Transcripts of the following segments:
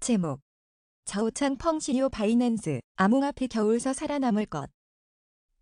제목 자오창 펑 CEO 바이낸스 암호화폐 겨울서 살아남을 것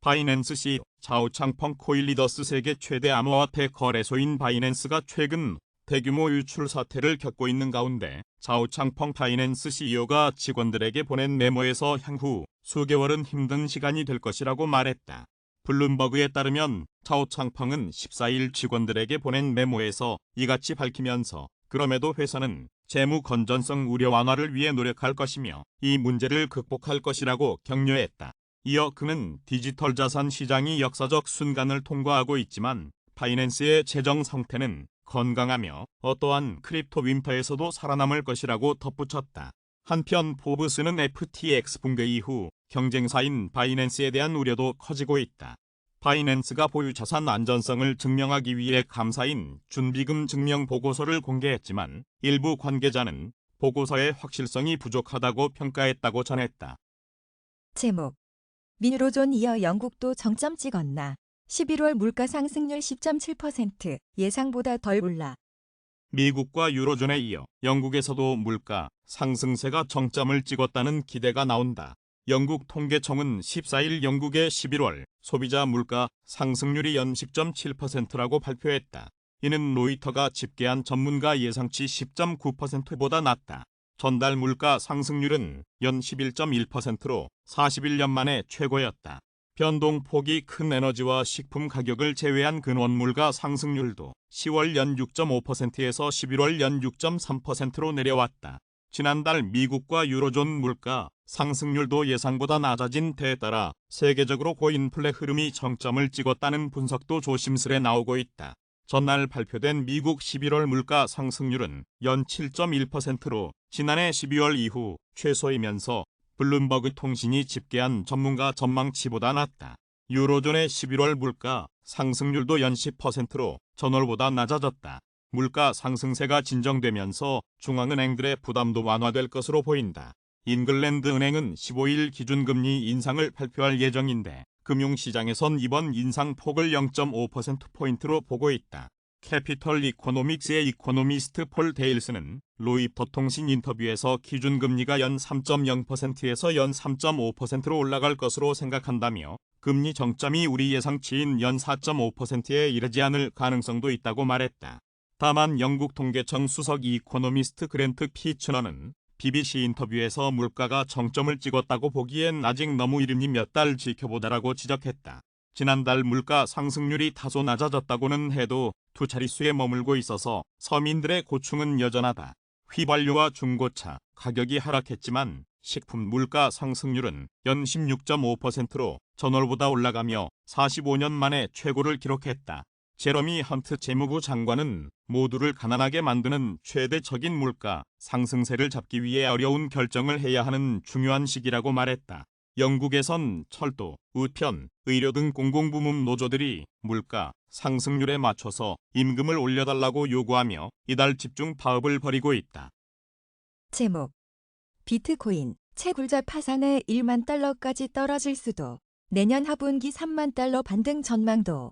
바이낸스 CEO 자오창펑 코일리더스 세계 최대 암호화폐 거래소인 바이낸스가 최근 대규모 유출 사태를 겪고 있는 가운데 자오창펑 바이낸스 CEO가 직원들에게 보낸 메모에서 향후 수개월은 힘든 시간이 될 것이라고 말했다. 블룸버그에 따르면 자오창펑은 14일 직원들에게 보낸 메모에서 이같이 밝히면서 그럼에도 회사는 재무 건전성 우려 완화를 위해 노력할 것이며 이 문제를 극복할 것이라고 격려했다. 이어 그는 디지털 자산 시장이 역사적 순간을 통과하고 있지만 바이낸스의 재정 상태는 건강하며 어떠한 크립토 윈터에서도 살아남을 것이라고 덧붙였다. 한편 포브스는 FTX 붕괴 이후 경쟁사인 바이낸스에 대한 우려도 커지고 있다. 바이낸스가 보유 자산 안전성을 증명하기 위해 감사인 준비금 증명 보고서를 공개했지만 일부 관계자는 보고서의 확실성이 부족하다고 평가했다고 전했다. 제목 미유로존 이어 영국도 정점 찍었나 11월 물가 상승률 10.7% 예상보다 덜 올라 미국과 유로존에 이어 영국에서도 물가 상승세가 정점을 찍었다는 기대가 나온다. 영국 통계청은 14일 영국의 11월 소비자 물가 상승률이 연식점 7%라고 발표했다. 이는 로이터가 집계한 전문가 예상치 10.9%보다 낮다. 전달 물가 상승률은 연 11.1%로 41년 만에 최고였다. 변동폭이 큰 에너지와 식품 가격을 제외한 근원 물가 상승률도 10월 연 6.5%에서 11월 연 6.3%로 내려왔다. 지난달 미국과 유로존 물가 상승률도 예상보다 낮아진 데에 따라 세계적으로 고인플레 흐름이 정점을 찍었다는 분석도 조심스레 나오고 있다. 전날 발표된 미국 11월 물가 상승률은 연 7.1%로 지난해 12월 이후 최소이면서 블룸버그 통신이 집계한 전문가 전망치보다 낮다. 유로존의 11월 물가 상승률도 연 10%로 전월보다 낮아졌다. 물가 상승세가 진정되면서 중앙은행들의 부담도 완화될 것으로 보인다. 잉글랜드 은행은 15일 기준금리 인상을 발표할 예정인데 금융시장에선 이번 인상 폭을 0.5%포인트로 보고 있다. 캐피털 이코노믹스의 이코노미스트 폴 데일스는 로이터 통신 인터뷰에서 기준금리가 연 3.0%에서 연 3.5%로 올라갈 것으로 생각한다며 금리 정점이 우리 예상치인 연 4.5%에 이르지 않을 가능성도 있다고 말했다. 다만 영국 통계청 수석 이코노미스트 그랜트 피츠너는 BBC 인터뷰에서 물가가 정점을 찍었다고 보기엔 아직 너무 이르니 몇 달 지켜보자라고 지적했다. 지난달 물가 상승률이 다소 낮아졌다고는 해도 두 자릿수에 머물고 있어서 서민들의 고충은 여전하다. 휘발유와 중고차 가격이 하락했지만 식품 물가 상승률은 연 16.5%로 전월보다 올라가며 45년 만에 최고를 기록했다. 제러미 헌트 재무부 장관은 모두를 가난하게 만드는 최대적인 물가 상승세를 잡기 위해 어려운 결정을 해야 하는 중요한 시기라고 말했다. 영국에선 철도, 우편, 의료 등 공공부문 노조들이 물가 상승률에 맞춰서 임금을 올려달라고 요구하며 이달 집중 파업을 벌이고 있다. 제목 비트코인 채굴자 파산에 1만 달러까지 떨어질 수도 내년 하분기 3만 달러 반등 전망도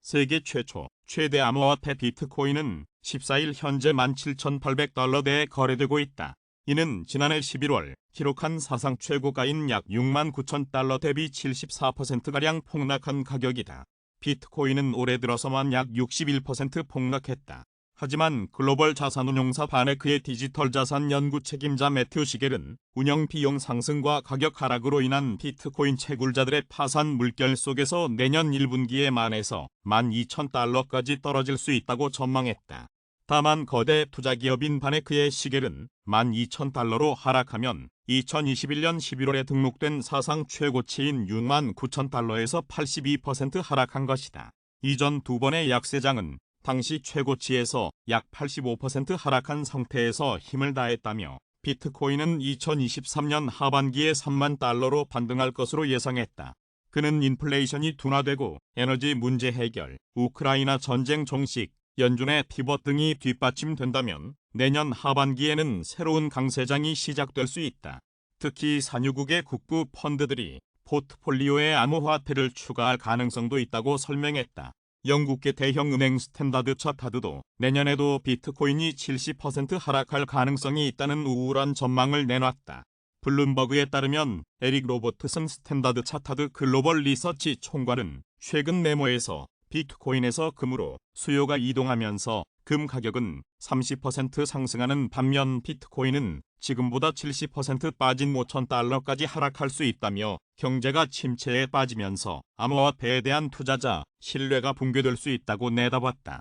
세계 최초 최대 암호화폐 비트코인은 14일 현재 17,800달러대에 거래되고 있다. 이는 지난해 11월 기록한 사상 최고가인 약 6만 9천 달러 대비 74%가량 폭락한 가격이다. 비트코인은 올해 들어서만 약 61% 폭락했다. 하지만 글로벌 자산운용사 바네크의 디지털 자산 연구 책임자 매튜 시겔은 운영 비용 상승과 가격 하락으로 인한 비트코인 채굴자들의 파산 물결 속에서 내년 1분기에 만에서 12,000달러까지 떨어질 수 있다고 전망했다. 다만 거대 투자 기업인 바네크의 시겔은 12,000달러로 하락하면 2021년 11월에 등록된 사상 최고치인 6만 9,000달러에서 82% 하락한 것이다. 이전 두 번의 약세장은 당시 최고치에서 약 85% 하락한 상태에서 힘을 다했다며 비트코인은 2023년 하반기에 3만 달러로 반등할 것으로 예상했다. 그는 인플레이션이 둔화되고 에너지 문제 해결, 우크라이나 전쟁 종식, 연준의 피벗 등이 뒷받침된다면 내년 하반기에는 새로운 강세장이 시작될 수 있다. 특히 산유국의 국부 펀드들이 포트폴리오에 암호화폐를 추가할 가능성도 있다고 설명했다. 영국계 대형 은행 스탠다드 차타드도 내년에도 비트코인이 70% 하락할 가능성이 있다는 우울한 전망을 내놨다. 블룸버그에 따르면 에릭 로버트슨 스탠다드 차타드 글로벌 리서치 총괄은 최근 메모에서 비트코인에서 금으로 수요가 이동하면서 금 가격은 30% 상승하는 반면 비트코인은 지금보다 70% 빠진 5천 달러까지 하락할 수 있다며 경제가 침체에 빠지면서 암호화폐에 대한 투자자 신뢰가 붕괴될 수 있다고 내다봤다.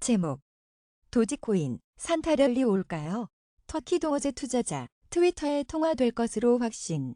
제목 도지코인 산타랠리 올까요? 터키 동어제 투자자 트위터에 통화될 것으로 확신.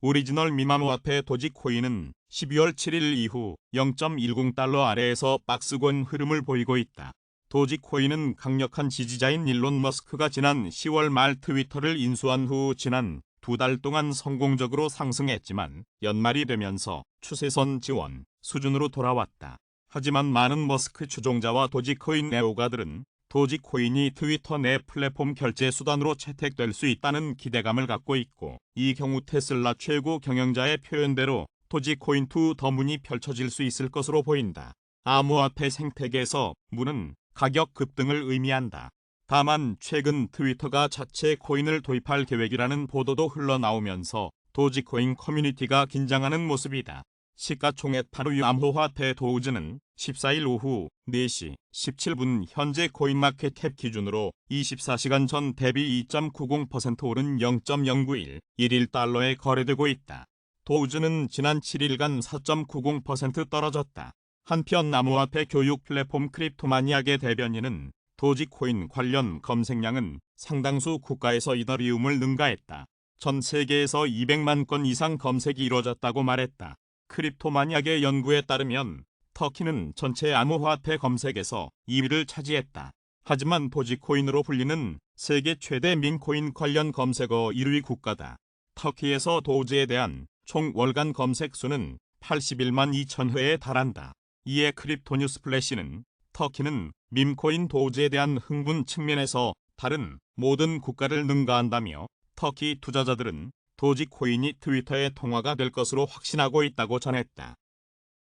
오리지널 미맘화폐 도지코인은 12월 7일 이후 0.10달러 아래에서 박스권 흐름을 보이고 있다. 도지코인은 강력한 지지자인 일론 머스크가 지난 10월 말 트위터를 인수한 후 지난 두 달 동안 성공적으로 상승했지만 연말이 되면서 추세선 지원 수준으로 돌아왔다. 하지만 많은 머스크 추종자와 도지코인 애호가들은 도지코인이 트위터 내 플랫폼 결제 수단으로 채택될 수 있다는 기대감을 갖고 있고 이 경우 테슬라 최고 경영자의 표현대로 도지코인2 더 문이 펼쳐질 수 있을 것으로 보인다. 암호화폐 생태계에서 문은 가격 급등을 의미한다. 다만 최근 트위터가 자체 코인을 도입할 계획이라는 보도도 흘러나오면서 도지코인 커뮤니티가 긴장하는 모습이다. 시가총액 8위 암호화폐 도우즈는 14일 오후 4시 17분 현재 코인마켓캡 기준으로 24시간 전 대비 2.90% 오른 0.091 1달러에 거래되고 있다. 도우즈는 지난 7일간 4.90% 떨어졌다. 한편 암호화폐 교육 플랫폼 크립토마니악의 대변인은 도지코인 관련 검색량은 상당수 국가에서 이더리움을 능가했다. 전 세계에서 200만 건 이상 검색이 이뤄졌다고 말했다. 크립토마니악의 연구에 따르면 터키는 전체 암호화폐 검색에서 2위를 차지했다. 하지만 도지코인으로 불리는 세계 최대 민코인 관련 검색어 1위 국가다. 터키에서 도즈에 대한 총 월간 검색 수는 81만 2천 회에 달한다. 이에 크립토뉴스 플래시는 터키는 밈코인 도즈에 대한 흥분 측면에서 다른 모든 국가를 능가한다며 터키 투자자들은 도지코인이 트위터의 통화가 될 것으로 확신하고 있다고 전했다.